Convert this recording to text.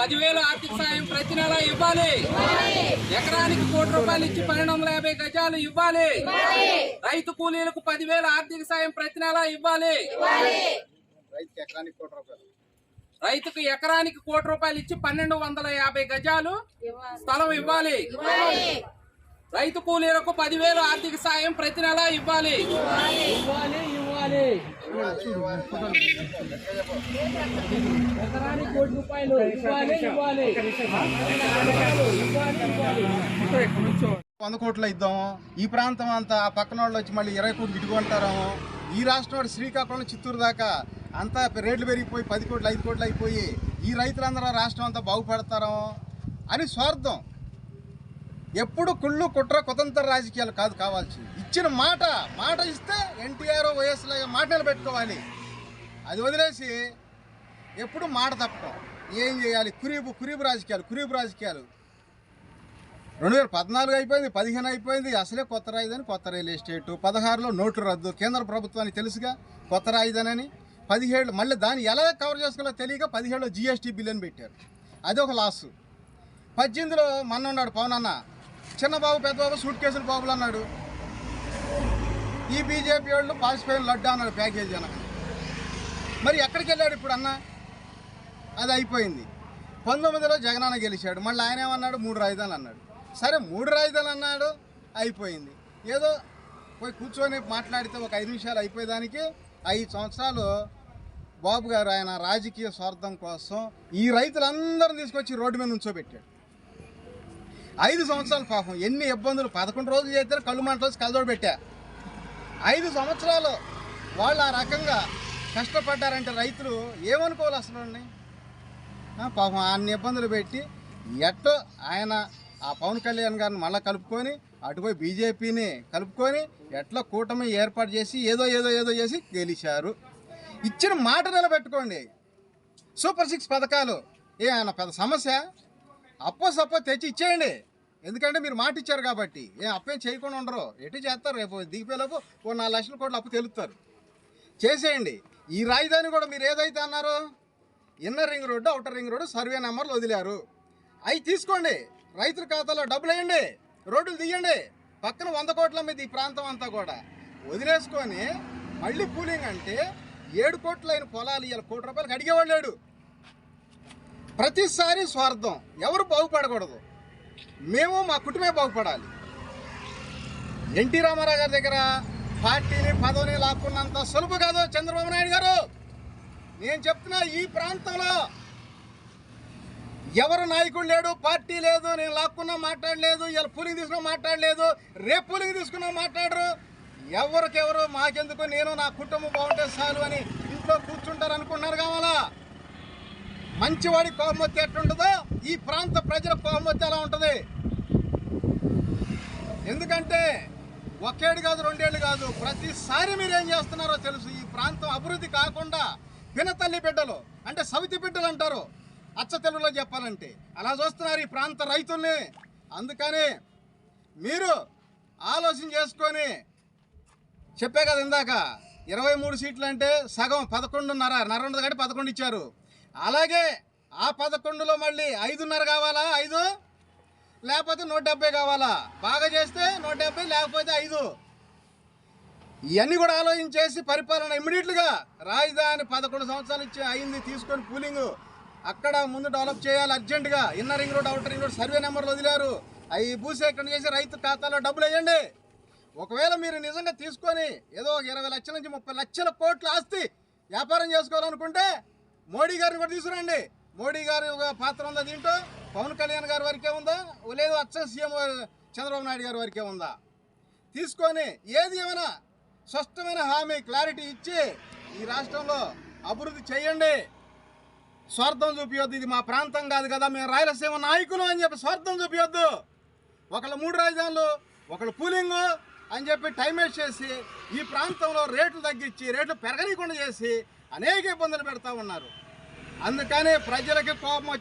పదివేలు ఆర్థిక సాయం ప్రతి నెలా ఇవ్వాలి. ఎకరానికి కోటి రూపాయలు ఇచ్చి పన్నెండు వందల యాభై గజాలు ఇవ్వాలి. రైతు కూలీలకు పదివేల ఆర్థిక సాయం ప్రతి నెల ఇవ్వాలి. రైతుకు ఎకరానికి కోటి రూపాయలు ఇచ్చి పన్నెండు వందల యాభై గజాలు స్థలం ఇవ్వాలి. రైతు కూలీలకు పదివేలు ఆర్థిక సాయం ప్రతి నెల ఇవ్వాలి. కావాలి. ఎకరానికి కోటి రూపాయలు ఇవ్వాలి ఇవ్వాలి. వంద కోట్లు ఇద్దాము ఈ ప్రాంతం అంతా ఆ పక్కన వాళ్ళు వచ్చి మళ్ళీ ఇరవై కోట్లు ఇటుకుంటారేమో ఈ రాష్ట్రం వాడు శ్రీకాకుళం చిత్తూరు దాకా అంతా రేట్లు పెరిగిపోయి పది కోట్లు ఐదు కోట్లు అయిపోయి ఈ రైతులందరూ రాష్ట్రం అంతా బాగుపడతారేమో అని స్వార్థం. ఎప్పుడు కుళ్ళు కుట్ర కుతంత్ర రాజకీయాలు కాదు కావాల్సింది. ఇచ్చిన మాట మాట ఇస్తే ఎన్టీఆర్ వైఎస్ లాగా మాట నిలబెట్టుకోవాలి. అది వదిలేసి ఎప్పుడు మాట తప్పటం ఏం చేయాలి? కురీబు కురీబు రాజకీయాలు కురీబు రాజకీయాలు. రెండు వేల పద్నాలుగు అయిపోయింది పదిహేను అయిపోయింది అసలే కొత్త రాయిదని కొత్త రియల్ ఎస్టేటు. పదహారులో నోట్లు రద్దు కేంద్ర ప్రభుత్వానికి తెలుసుగా కొత్త రాయిదనని. పదిహేడు మళ్ళీ దాన్ని ఎలా కవర్ చేసుకోవాలో తెలియక పదిహేడులో జిఎస్టీ బిల్ అని పెట్టారు. అది ఒక లాస్. పద్దెనిమిదిలో మొన్న ఉన్నాడు పవన్ అన్న చిన్నబాబు పెద్దబాబు సూట్ కేసులు బాబులు అన్నాడు. ఈ బీజేపీ వాళ్ళు పాసిపోయిన లడ్డు అన్నాడు ప్యాకేజీ అన్న. మరి ఎక్కడికి వెళ్ళాడు ఇప్పుడు అన్న? అది అయిపోయింది. పంతొమ్మిదిలో జగనన్న గెలిచాడు. మళ్ళీ ఆయన ఏమన్నాడు? మూడు రాజధానులు అన్నాడు. సరే మూడు రాజధానులు అన్నాడు అయిపోయింది. ఏదో పోయి కూర్చొని మాట్లాడితే ఒక ఐదు నిమిషాలు అయిపోయేదానికి ఐదు సంవత్సరాలు బాబు గారు ఆయన రాజకీయ స్వార్థం కోసం ఈ రైతులందరిని తీసుకొచ్చి రోడ్డు మీద ఉంచోబెట్టాడు ఐదు సంవత్సరాలు పాపం. ఎన్ని ఇబ్బందులు. పదకొండు రోజులు చేస్తే కళ్ళు మంటలు కలదోడు పెట్టా ఐదు సంవత్సరాలు వాళ్ళు ఆ రకంగా కష్టపడ్డారంటే రైతులు ఏమనుకోవాలి అసలు పాపం అన్ని ఇబ్బందులు పెట్టి ఎట్టో ఆయన ఆ పవన్ కళ్యాణ్ గారిని మళ్ళీ కలుపుకొని అటుపోయి బీజేపీని కలుపుకొని ఎట్లా కూటమి ఏర్పాటు చేసి ఏదో ఏదో ఏదో చేసి గెలిచారు. ఇచ్చిన మాట నిలబెట్టుకోండి. సూపర్ సిక్స్ పథకాలు. ఏ ఆయన పెద్ద సమస్య. అప్పో సప్పో తెచ్చి ఇచ్చేయండి. ఎందుకంటే మీరు మాట ఇచ్చారు కాబట్టి. ఏం అప్పేం చేయకుండా ఉండరు. ఎటు చేస్తారు? రేపు దిగిపోయేలోపు ఓ నాలుగు లక్షల కోట్లు అప్పు తెలుస్తారు చేసేయండి. ఈ రాజధాని కూడా మీరు ఏదైతే అన్నారో inner ring road outer ring road survey నెంబర్లు వదిలారు. అవి తీసుకోండి. రైతుల ఖాతాలో డబ్బులు వేయండి. రోడ్లు తీయండి. పక్కన వంద కోట్ల మీద ఈ ప్రాంతం అంతా కూడా. వదిలేసుకొని మళ్ళీ కూలింగ్ అంటే ఏడు కోట్లైన పొలాలు ఇవాళ కోటి రూపాయలకు అడిగేవాళ్ళు లేడు. ప్రతిసారి స్వార్థం. ఎవరు బాగుపడకూడదు. మేము మా కుటుంబమే బాగుపడాలి. ఎన్టీ రామారావు గారి దగ్గర పార్టీని పదవిని లాక్కున్నంత సులభ కాదు చంద్రబాబు నాయుడు గారు. నేను చెప్తున్నా ఈ ప్రాంతంలో ఎవరు నాయకుడు లేడు పార్టీ లేదు నేను లాక్కున్నా మాట్లాడలేదు ఇలా పూలింగ్ తీసుకున్నా మాట్లాడలేదు రేపు పూలింగ్ తీసుకున్నా మాట్లాడరు. ఎవరికెవరు మాకెందుకు నేను నా కుటుంబం బాగుంటే చాలు అని ఇంట్లో కూర్చుంటారు అనుకున్నారు కావాలా? మంచివాడి కోపమొత్తి ఎట్టుంటుందో ఈ ప్రాంత ప్రజల కోపమొత్తి ఎలా ఉంటుంది? ఎందుకంటే ఒకేడు కాదు రెండేళ్ళు కాదు ప్రతిసారి మీరు ఏం చేస్తున్నారో తెలుసు. ఈ ప్రాంతం అభివృద్ధి కాకుండా పినతల్లి బిడ్డలు అంటే సవితి బిడ్డలు అంటారు. అచ్చ తెలుగులో చెప్పాలంటే అలా చూస్తున్నారు ఈ ప్రాంత రైతుల్ని. అందుకని మీరు ఆలోచన చేసుకొని చెప్పే కదా ఇందాక ఇరవై మూడు సీట్లు అంటే సగం పదకొండున్నర నర ఉండదు కాబట్టి పదకొండు ఇచ్చారు. అలాగే ఆ పదకొండులో మళ్ళీ ఐదున్నర కావాలా? ఐదు? లేకపోతే నూట డెబ్బై కావాలా? బాగా చేస్తే నూట డెబ్బై లేకపోతే ఐదు. ఇవన్నీ కూడా ఆలోచించేసి పరిపాలన ఇమ్మీడియట్గా రాజధాని పదకొండు సంవత్సరాలు ఇచ్చి అయింది తీసుకొని కూలింగ్. అక్కడ ముందు డెవలప్ చేయాలి అర్జెంటుగా. Inner ring road outer ring road survey నెంబర్లు వదిలారు. అవి భూసేకరణ చేసి రైతు ఖాతాలో డబ్బులు వేయండి. ఒకవేళ మీరు నిజంగా తీసుకొని ఏదో ఇరవై లక్షల నుంచి ముప్పై లక్షల కోట్ల ఆస్తి వ్యాపారం చేసుకోవాలనుకుంటే మోడీ గారిని కూడా తీసుకురండి. మోడీ గారి ఒక పాత్ర ఉందా దీంట్లో? పవన్ కళ్యాణ్ గారి వరకే ఉందా? లేదు అచ్చ సీఎం చంద్రబాబు నాయుడు గారి వరకే ఉందా? తీసుకొని ఏది ఏమైనా స్పష్టమైన హామీ క్లారిటీ ఇచ్చి ఈ రాష్ట్రంలో అభివృద్ధి చేయండి. స్వార్థం చూపించొద్దు ఇది మా ప్రాంతం కాదు కదా మేము రాయలసీమ నాయకులు అని చెప్పి స్వార్థం చూపించొద్దు ఒకళ్ళు మూడు రాజధానులు ఒకళ్ళు పూలింగు అని చెప్పి టైం వేస్ట్ చేసి ఈ ప్రాంతంలో రేట్లు తగ్గించి రేట్లు పెరగనీయకుండా చేసి అనేక ఇబ్బందులు పెడతా ఉన్నారు. అందుకని ప్రజలకి కోపం